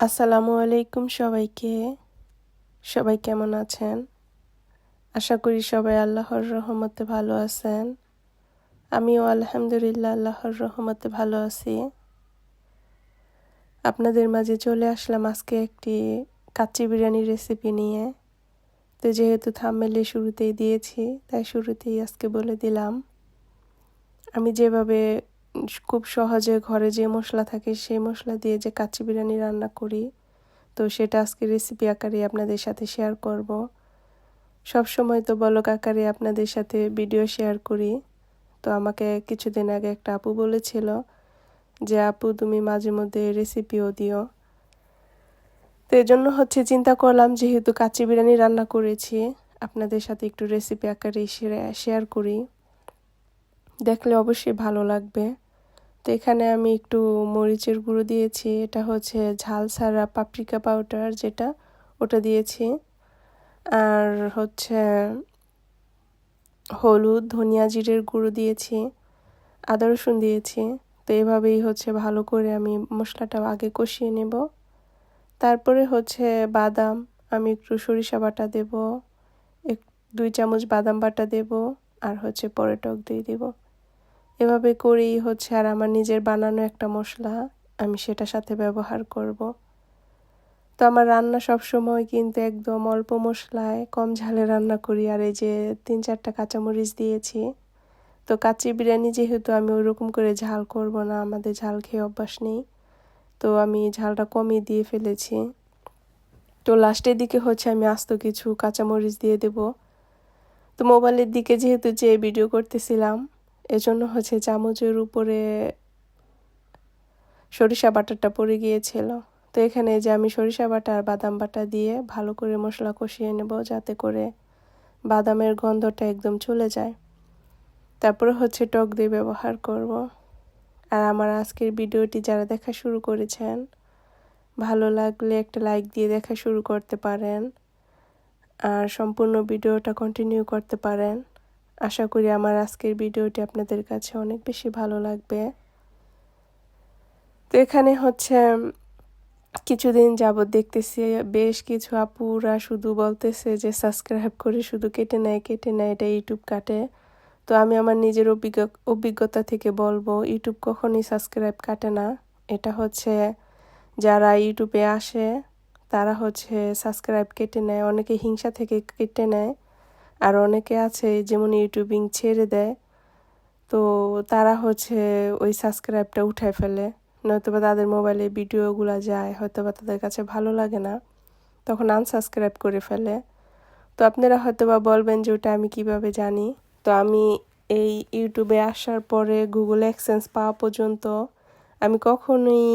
আসসালামু আলাইকুম সবাইকে। সবাই কেমন আছেন? আশা করি সবাই আল্লাহর রহমতে ভালো আছেন। আমিও আলহামদুলিল্লাহ আল্লাহর রহমতে ভালো আছি। আপনাদের মাঝে চলে আসলাম আজকে একটি কাচ্চি বিরিয়ানির রেসিপি নিয়ে। তো যেহেতু থাম্মেলে শুরুতেই দিয়েছি, তাই শুরুতেই আজকে বলে দিলাম। আমি যেভাবে খুব সহজে ঘরে যে মশলা থাকে সেই মশলা দিয়ে যে কাচ্চি বিরিয়ানি রান্না করি। তো সেটা আজকে রেসিপি আকারে আপনাদের সাথে শেয়ার করব। সব সময় তো বলক আকারে আপনাদের সাথে ভিডিও শেয়ার করি। তো আমাকে কিছুদিন আগে একটা আপু বলেছিল যে, আপু, তুমি মাঝে মধ্যে রেসিপিও দিও। তো জন্য হচ্ছে চিন্তা করলাম যেহেতু কাচ্চি বিরিয়ানি রান্না করেছি, আপনাদের সাথে একটু রেসিপি আকারে শেয়ার করি। দেখলে অবশ্যই ভালো লাগবে। তো এখানে আমি একটু মরিচের গুঁড়ো দিয়েছি। এটা হচ্ছে ঝাল ছাড়া পাপরিকা পাউডার যেটা, ওটা দিয়েছি। আর হচ্ছে হলুদ, ধনিয়া জিরের গুঁড়ো দিয়েছি, আদা রসুন দিয়েছি। তো এভাবেই হচ্ছে ভালো করে আমি মশলাটা আগে কষিয়ে নেব। তারপরে হচ্ছে বাদাম, আমি একটু সরিষা বাটা দেব, এক, দুই চামচ বাদাম বাটা দেব, আর হচ্ছে পরে টক দই দেবো। এভাবে করেই হচ্ছে আর আমার নিজের বানানো একটা মশলা আমি সেটা সাথে ব্যবহার করব। তো আমার রান্না সব সময় কিন্তু একদম অল্প মশলায় কম ঝালে রান্না করি। আর এই যে তিন চারটা কাঁচামরিচ দিয়েছি, তো কাচ্চি বিরিয়ানি যেহেতু আমি ওরকম করে ঝাল করব না, আমাদের ঝাল খেয়ে অভ্যাস নেই, তো আমি ঝালটা কমিয়ে দিয়ে ফেলেছি। তো লাস্টের দিকে হচ্ছে আমি আস্ত কিছু কাঁচামরিচ দিয়ে দেব। তো মোবাইলের দিকে যেহেতু যে ভিডিও করতেছিলাম এজন্য হচ্ছে চামচের উপরে সরিষা বাটারটা পড়ে গিয়েছিল। তো এখানে যে আমি সরিষা বাটা আর বাদাম বাটা দিয়ে ভালো করে মশলা কষিয়ে নেব যাতে করে বাদামের গন্ধটা একদম চলে যায়। তারপরে হচ্ছে টক দিয়ে ব্যবহার করব। আর আমার আজকের ভিডিওটি যারা দেখা শুরু করেছেন, ভালো লাগলে একটা লাইক দিয়ে দেখা শুরু করতে পারেন। আর সম্পূর্ণ ভিডিওটা কন্টিনিউ করতে পারেন। আশা করি আমার আজকের ভিডিওটি আপনাদের কাছে অনেক বেশি ভালো লাগবে। তো এখানে হচ্ছে কিছুদিন যাবৎ দেখতেছি বেশ কিছু আপুরা শুধু বলতেছে যে সাবস্ক্রাইব করে শুধু কেটে নেয় কেটে নেয়, এটা ইউটিউব কাটে। তো আমি আমার নিজের অভিজ্ঞ, অভিজ্ঞতা থেকে বলব, ইউটিউব কখনই সাবস্ক্রাইব কাটে না। এটা হচ্ছে, যারা ইউটিউবে আসে, তারা হচ্ছে সাবস্ক্রাইব কেটে নেয়, অনেকে হিংসা থেকে কেটে নেয়। আর অনেকে আছে, যেমন ইউটিউবিং ছেড়ে দেয়। তো তারা হচ্ছে ওই সাবস্ক্রাইবটা উঠায় ফেলে। নয়তোবা তাদের মোবাইলে ভিডিওগুলো যায়, হয়তোবা তাদের কাছে ভালো লাগে না, তখন আনসাবস্ক্রাইব করে ফেলে। তো আপনারা হয়তোবা বলবেন যে ওটা আমি কীভাবে জানি? তো আমি এই ইউটিউবে আসার পরে গুগল এক্সেন্স পাওয়া পর্যন্ত আমি কখনোই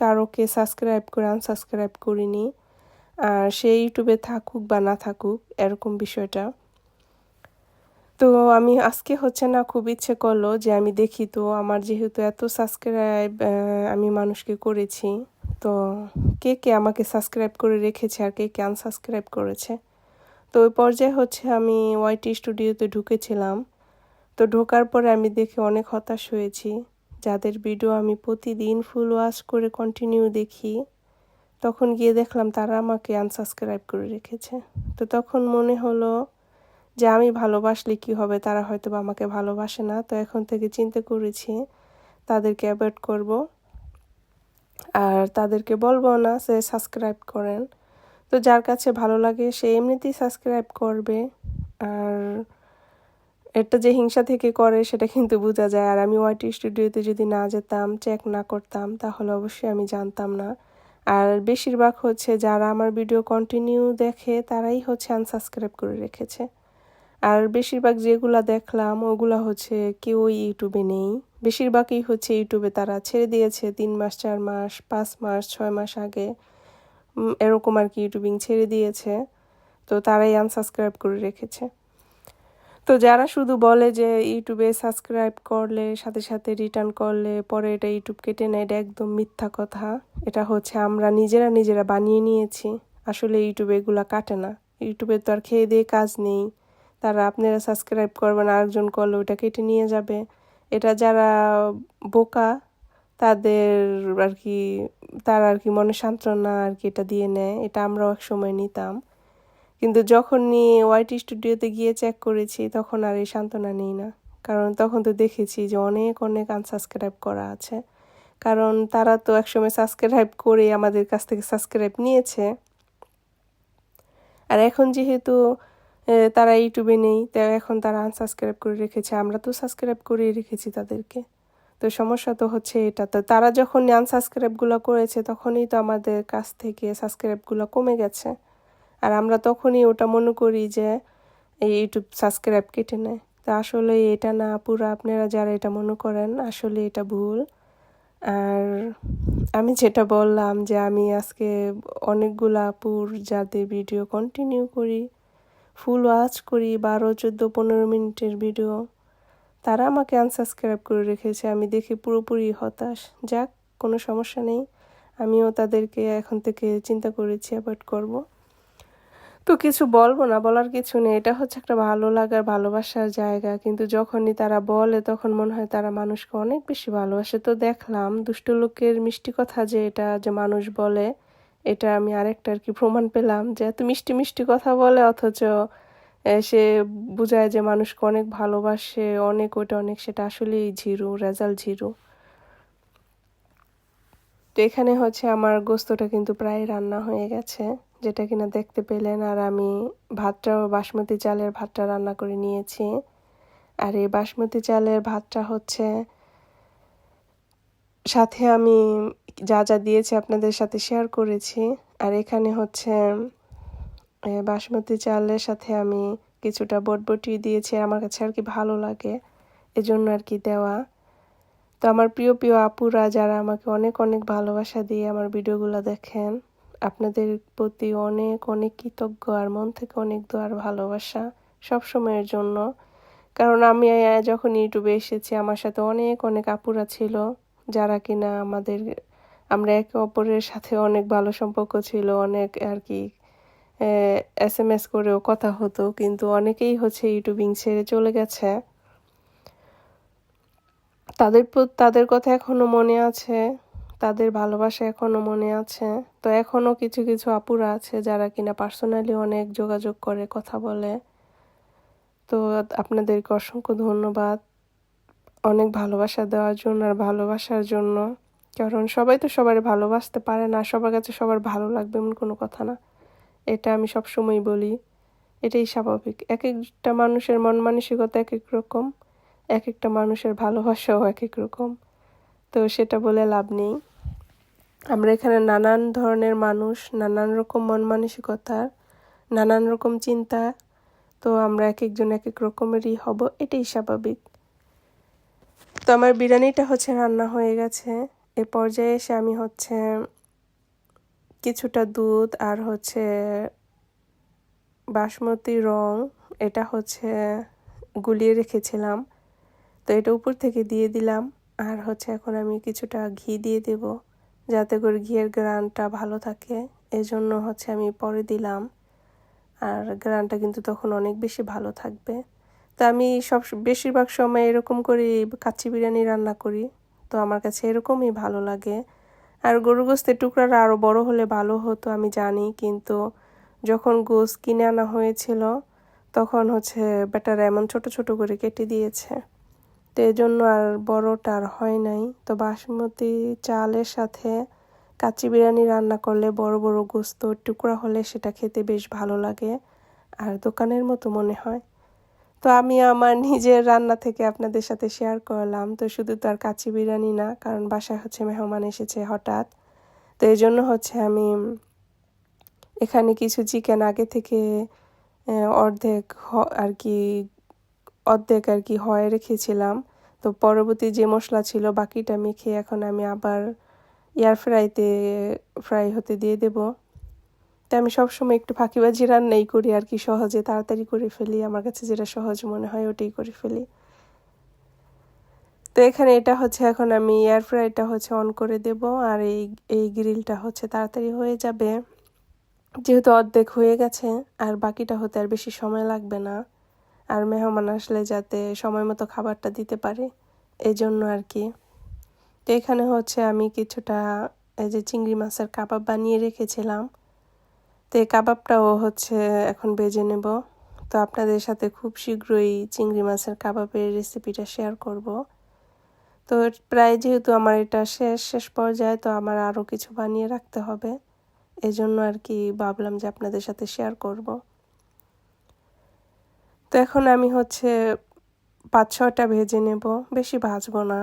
কারোকে সাবস্ক্রাইব করে আনসাবস্ক্রাইব করিনি। আর সে ইউটিউবে থাকুক বা না থাকুক, এরকম বিষয়টা। তো আমি আজকে হচ্ছে না খুব ইচ্ছে করল যে আমি দেখি, তো আমার যেহেতু এত সাবস্ক্রাইব আমি মানুষকে করেছি, তো কে কে আমাকে সাবস্ক্রাইব করে রেখেছে আর কে কে আনসাবস্ক্রাইব করেছে? তো ওই পর্যায়ে হচ্ছে আমি ওয়াইটি স্টুডিওতে ঢুকেছিলাম, তো ঢোকার পরে আমি দেখে অনেক হতাশ হয়েছি। যাদের ভিডিও আমি প্রতিদিন ফুল ওয়াশ করে কন্টিনিউ দেখি, তখন গিয়ে দেখলাম তারা আমাকে আনসাবস্ক্রাইব করে রেখেছে। তো তখন মনে হলো যে আমি ভালোবাসলে কি হবে? তারা হয়তো বা আমাকে ভালোবাসে না। তো এখন থেকে চিন্তা করেছি তাদেরকে অ্যাভয়েড করব। আর তাদেরকে বলব না সে সাবস্ক্রাইব করেন। তো যার কাছে ভালো লাগে সে এমনিতেই সাবস্ক্রাইব করবে। আর এটা যে হিংসা থেকে করে সেটা কিন্তু বোঝা যায়। আর আমি ওয়াইটি স্টুডিওতে যদি না যেতাম চেক না করতাম, তাহলে অবশ্যই আমি জানতাম না। আর বেশিরভাগ হচ্ছে যারা আমার ভিডিও কন্টিনিউ দেখে, তারাই হচ্ছে আনসাবস্ক্রাইব করে রেখেছে। আর বেশিরভাগ যেগুলা দেখলাম, ওগুলা হচ্ছে কেউই ইউটিউবে নেই। বেশিরভাগই হচ্ছে ইউটিউবে তারা ছেড়ে দিয়েছে তিন মাস, চার মাস, পাঁচ মাস, ছয় মাস আগে। এরকম আর কি ইউটিউবিং ছেড়ে দিয়েছে। তো তারাই আনসাবস্ক্রাইব করে রেখেছে। তো যারা শুধু বলে যে ইউটিউবে সাবস্ক্রাইব করলে, সাথে সাথে রিটার্ন করলে, পরে এটা ইউটিউব কেটে নেয়, এটা একদম মিথ্যা কথা। এটা হচ্ছে আমরা নিজেরা নিজেরা বানিয়ে নিয়েছি। আসলে ইউটিউবে এগুলা কাটে না। ইউটিউবে তো আর খেয়ে দিয়ে কাজ নেই। তারা আপনারা সাবস্ক্রাইব করবেন, আরেকজন করলে ওটা কেটে নিয়ে যাবে। এটা যারা বোকা, তাদের আর কি, তারা আর কি মনে সান্ত্বনা আর কি এটা দিয়ে নেয়। এটা আমরাও এক সময় নিতাম। কিন্তু যখন নিয়ে ওয়াইট স্টুডিওতে গিয়ে চেক করেছি, তখন আর এই সান্ত্বনা নেই না। কারণ তখন তো দেখেছি যে অনেক অনেক আনসাবস্ক্রাইব করা আছে। কারণ তারা তো একসময় সাবস্ক্রাইব করে আমাদের কাছ থেকে সাবস্ক্রাইব নিয়েছে। আর এখন যেহেতু তারা ইউটিউবে নেই, তো এখন তারা আনসাবস্ক্রাইব করে রেখেছে, আমরা তো সাবস্ক্রাইব করেই রেখেছি তাদেরকে। তো সমস্যা তো হচ্ছে এটা, তো তারা যখন আনসাবস্ক্রাইবগুলো করেছে, তখনই তো আমাদের কাছ থেকে সাবস্ক্রাইবগুলো কমে গেছে। আর আমরা তখনই ওটা মনে করি যে, এই ইউটিউব সাবস্ক্রাইব কেটে নেয়। তা আসলে এটা না, পুরো আপনারা যারা এটা মনে করেন, আসলে এটা ভুল। আর আমি যেটা বললাম যে, আমি আজকে অনেকগুলা আপুর যাদের ভিডিও কন্টিনিউ করি ফুল ওয়াচ করি বারো, চোদ্দ, পনেরো মিনিটের ভিডিও। তারা আমাকে আনসাবস্ক্রাইব করে রেখেছে, আমি দেখে পুরোপুরি হতাশ। যাক, কোনো সমস্যা নেই। আমিও তাদেরকে এখন থেকে চিন্তা করেছি অ্যাভয়েড করব। তো কিছু বলব না, বলার কিছু নেই। এটা হচ্ছে একটা ভালো লাগার, ভালোবাসার জায়গা। কিন্তু যখনই তারা বলে, তখন মনে হয় তারা মানুষকে অনেক বেশি ভালোবাসে। তো দেখলাম দুষ্ট লোকের মিষ্টি কথা যে এটা, যে মানুষ বলে এটা আমি আরেকটা আর কি প্রমাণ পেলাম যে এত মিষ্টি মিষ্টি কথা বলে, অথচ সে বোঝায় যে মানুষকে অনেক ভালোবাসে, অনেক ওটা অনেক সেটা আসলেই ঝিরু, রেজাল্ট ঝিরু। তো এখানে হচ্ছে আমার গোস্তটা কিন্তু প্রায় রান্না হয়ে গেছে, যেটা কিনা দেখতে পেলেন, আর আমি ভাতটা, বাসমতি চালের ভাতটা রান্না করে নিয়েছি। আর এই বাসমতি চালের ভাতটা হচ্ছে সাথে আমি যা যা দিয়েছি আপনাদের সাথে শেয়ার করেছি। আর এখানে হচ্ছে বাসমতি চালের সাথে আমি কিছুটা বটবটি দিয়েছি। আমার কাছে আর কি ভালো লাগে এজন্য আর কি দেওয়া। তো আমার প্রিয় প্রিয় আপুরা যারা আমাকে অনেক অনেক ভালোবাসা দিয়ে আমার ভিডিওগুলো দেখেন, আপনাদের প্রতি অনেক অনেক কৃতজ্ঞ আর মন থেকে অনেক দোয়ার ভালোবাসা সব সময়ের জন্য। কারণ আমি যখন ইউটিউবে এসেছি, আমার সাথে অনেক অনেক আপুরা ছিল। যারা কিনা আমাদের, আমরা একে অপরের সাথে অনেক ভালো সম্পর্ক ছিল, অনেক আর কি এস এম এস করেও কথা হতো, কিন্তু অনেকেই হচ্ছে ইউটিউবিং ছেড়ে চলে গেছে। তাদের তাদের কথা এখনও মনে আছে, তাদের ভালোবাসা এখনও মনে আছে, তো এখনও কিছু কিছু আপুরা আছে যারা কিনা পার্সোনালি অনেক যোগাযোগ করে, কথা বলে। তো আপনাদেরকে অসংখ্য ধন্যবাদ। অনেক ভালোবাসা দেওয়ার জন্য আর ভালোবাসার জন্য। কারণ সবাই তো সবার ভালোবাসতে পারে না, সবার কাছে সবার ভালো লাগবে এমন কোনো কথা না। এটা আমি সবসময় বলি। এটাই স্বাভাবিক। এক একটা মানুষের মন মানসিকতা এক এক রকম এক একটা মানুষের ভালোবাসাও এক এক রকম। তো সেটা বলে লাভ নেই। আমরা এখানে নানান ধরনের মানুষ, নানান রকম মন মানসিকতার নানান রকম চিন্তা, তো আমরা এক একজন এক এক রকমেরই হব, এটাই স্বাভাবিক। আমার বিরিয়ানিটা হচ্ছে রান্না হয়ে গেছে। এ পর্যায়ে এসে আমি হচ্ছে কিছুটা দুধ আর হচ্ছে বাসমতি রং, এটা হচ্ছে গুলিয়ে রেখেছিলাম। তো এটা উপর থেকে দিয়ে দিলাম আর হচ্ছে এখন আমি কিছুটা ঘি দিয়ে দেব যাতে করে ঘিয়ের গ্রানটা ভালো থাকে। এজন্য হচ্ছে আমি পরে দিলাম আর গ্রানটা কিন্তু তখন অনেক বেশি ভালো থাকবে। তো আমি সব বেশিরভাগ সময় এরকম করে কাচ্চি বিরিয়ানি রান্না করি। তো আমার কাছে এরকমই ভালো লাগে। আর গরু গোস্তের টুকরাটা আরও বড় হলে ভালো হতো, আমি জানি। কিন্তু যখন গোস কিনে আনা হয়েছিল, তখন হচ্ছে বেটার এমন ছোট ছোট করে কেটে দিয়েছে। তো এই জন্য আর বড়টা আর হয় নাই। তো বাসমতি চালের সাথে কাচ্চি বিরিয়ানি রান্না করলে বড় বড় গোস্ত টুকরা হলে সেটা খেতে বেশ ভালো লাগে। আর দোকানের মতো মনে হয়। তো আমি আমার নিজের রান্না থেকে আপনাদের সাথে শেয়ার করলাম। তো শুধু তো আর কাচি বিরিয়ানি না, কারণ বাসায় হচ্ছে মেহমান এসেছে হঠাৎ। তো এই জন্য হচ্ছে আমি এখানে কিছু চিকেন আগে থেকে অর্ধেক আর কি, অর্ধেক আর কি হয় রেখেছিলাম। তো পরবর্তী যে মশলা ছিল বাকিটা মেখে এখন আমি আবার এয়ার ফ্রাইতে ফ্রাই হতে দিয়ে দেবো। তাই আমি সবসময় একটু ফাঁকিবাজি রান্নাই করি আর কি, সহজে তাড়াতাড়ি করে ফেলি। আমার কাছে যেটা সহজ মনে হয় ওটাই করে ফেলি। তো এখানে এটা হচ্ছে, এখন আমি এয়ার ফ্রাইটা হচ্ছে অন করে দেব আর এই এই গ্রিলটা হচ্ছে তাড়াতাড়ি হয়ে যাবে। যেহেতু অর্ধেক হয়ে গেছে আর বাকিটা হতে আর বেশি সময় লাগবে না, আর মেহমান আসলে যাতে সময় মতো খাবারটা দিতে পারে এই জন্য আর কি। তো এখানে হচ্ছে আমি কিছুটা এই যে চিংড়ি মাছের কাবাব বানিয়ে রেখেছিলাম। তো এই কাবাবটাও হচ্ছে এখন বেজে নেব। তো আপনাদের সাথে খুব শীঘ্রই চিংড়ি মাছের কাবাবের রেসিপিটা শেয়ার করব। তো প্রায় যেহেতু আমার এটা শেষ শেষ পর্যায়ে, তো আমার আরও কিছু বানিয়ে রাখতে হবে। এই জন্য আর কি ভাবলাম যে আপনাদের সাথে শেয়ার করব। তো এখন আমি হচ্ছে পাঁচ ছটা ভেজে নেব। বেশি ভাজবো না।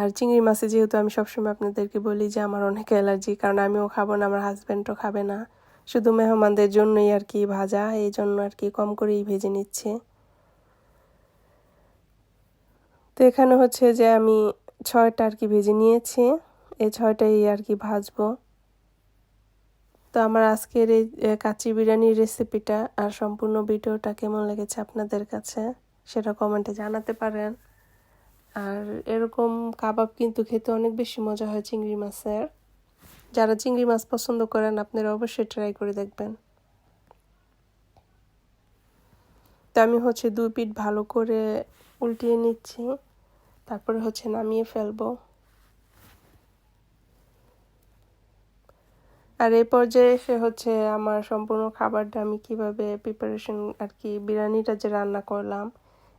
আর চিংড়ি মাছে যেহেতু আমি সবসময় আপনাদেরকে বলি যে আমার অনেক অ্যালার্জি, কারণ আমিও খাব না, আমার হাজব্যান্ডও খাবে না। শুধু মেহমানদের জন্যই আর কি ভাজা, এই জন্য আর কি কম করেই ভেজে নিচ্ছে। তো এখানে হচ্ছে যে আমি ছয়টা আর কি ভেজে নিয়েছি, এই ছয়টাই আর কি ভাজবো। তো আমার আজকের এই কাচি বিরিয়ানির রেসিপিটা আর সম্পূর্ণ ভিডিওটা কেমন লেগেছে আপনাদের কাছে, সেটা কমেন্টে জানাতে পারেন। আর এরকম কাবাব কিন্তু খেতে অনেক বেশি মজা হয় চিংড়ি মাছের। যারা চিংড়ি মাছ পছন্দ করেন, আপনারা অবশ্যই ট্রাই করে দেখবেন। তো আমি হচ্ছে দুই পিঠ ভালো করে উল্টিয়ে নিচ্ছি, তারপরে হচ্ছে নামিয়ে ফেলব। আর এই পর্যায়ে এসে হচ্ছে আমার সম্পূর্ণ খাবারটা আমি কীভাবে প্রিপারেশন আর কি, বিরিয়ানিটা যে রান্না করলাম,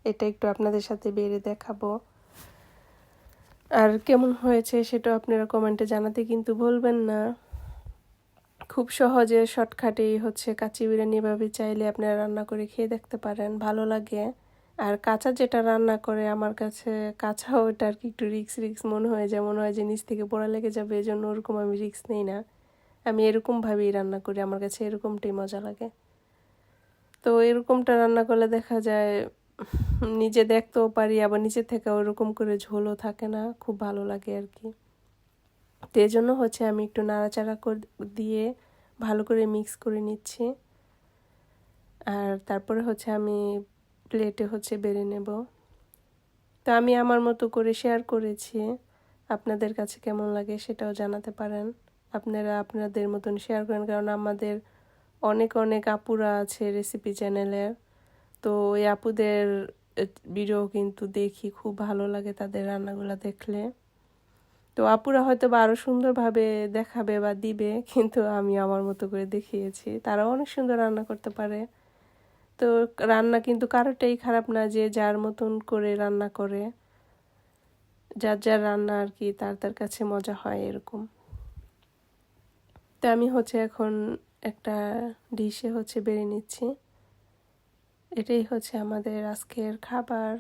এটা একটু আপনাদের সাথে বেড়ে দেখাবো। আর কেমন হয়েছে সেটা আপনারা কমেন্টে জানাতে কিন্তু বলবেন না। খুব সহজে শর্টকাটেই হচ্ছে কাচি বিরিয়ানি এভাবে চাইলে আপনারা রান্না করে খেয়ে দেখতে পারেন, ভালো লাগে। আর কাঁচা যেটা রান্না করে, আমার কাছে কাঁচা ওটা আর কি একটু রিক্স রিক্স মনে হয় যে, মনে হয় যে নিচ থেকে পোড়া লেগে যাবে এই জন্য ওরকম আমি রিক্স নেই না। আমি এরকমভাবেই রান্না করি, আমার কাছে এরকমটাই মজা লাগে। তো এরকমটা রান্না করলে দেখা যায় নিজে দেখতেও পারি, আবার নিচে থেকে ওরকম করে ঝোলও থাকে না, খুব ভালো লাগে আর কি। তো এই জন্য হচ্ছে আমি একটু নাড়াচাড়া করে, দিয়ে ভালো করে মিক্স করে নিচ্ছি। আর তারপরে হচ্ছে আমি প্লেটে হচ্ছে বেড়ে নেব। তো আমি আমার মতো করে শেয়ার করেছি। আপনাদের কাছে কেমন লাগে সেটাও জানাতে পারেন। আপনারা আপনাদের মতন শেয়ার করেন, কারণ আমাদের অনেক অনেক আপুরা আছে রেসিপি চ্যানেলের তো ওই আপুদের ভিডিও কিন্তু দেখি, খুব ভালো লাগে তাদের রান্নাগুলো দেখলে। তো আপুরা হয়তো বা আরও সুন্দরভাবে দেখাবে বা দিবে, কিন্তু আমি আমার মতো করে দেখিয়েছি। তারাও অনেক সুন্দর রান্না করতে পারে। তো রান্না কিন্তু কারোটাই খারাপ না যে যার মতন করে রান্না করে। যার যার রান্না আর কি তার তার কাছে মজা হয় এরকম। তো আমি হচ্ছে এখন একটা ডিশে হচ্ছে বেড়ে নিচ্ছি। এটাই হচ্ছে আমাদের আজকের খাবার।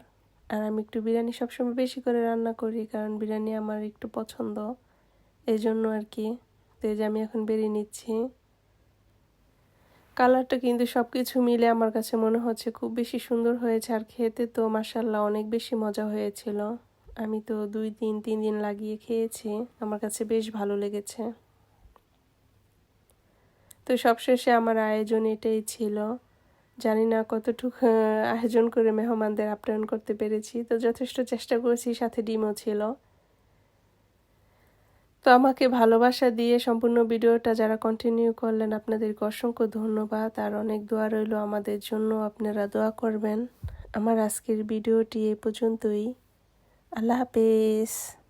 আর আমি একটু বিরিয়ানি সবসময় বেশি করে রান্না করি, কারণ বিরিয়ানি আমার একটু পছন্দ। এই জন্য আর কি। তো এই যে আমি এখন বেরিয়ে নিচ্ছি। কালারটা কিন্তু সব কিছু মিলে আমার কাছে মনে হচ্ছে খুব বেশি সুন্দর হয়েছে। আর খেতে তো মাসাল্লাহ অনেক বেশি মজা হয়েছিল। আমি তো দুই দিন, তিন দিন লাগিয়ে খেয়েছি। আমার কাছে বেশ ভালো লেগেছে। তো সবশেষে আমার আয়োজন এটাই ছিল। জানি না কতটুকু আয়োজন করে মেহমানদের আপ্যায়ন করতে পেরেছি, তো যথেষ্ট চেষ্টা করেছি, সাথে ডিমও ছিল। তো আমাকে ভালোবাসা দিয়ে সম্পূর্ণ ভিডিওটা যারা কন্টিনিউ করলেন, আপনাদেরকে অসংখ্য ধন্যবাদ। আর অনেক দোয়া রইল আমাদের জন্য, আপনারা দোয়া করবেন। আমার আজকের ভিডিওটি এ পর্যন্তই। আল্লাহ হাফেজ।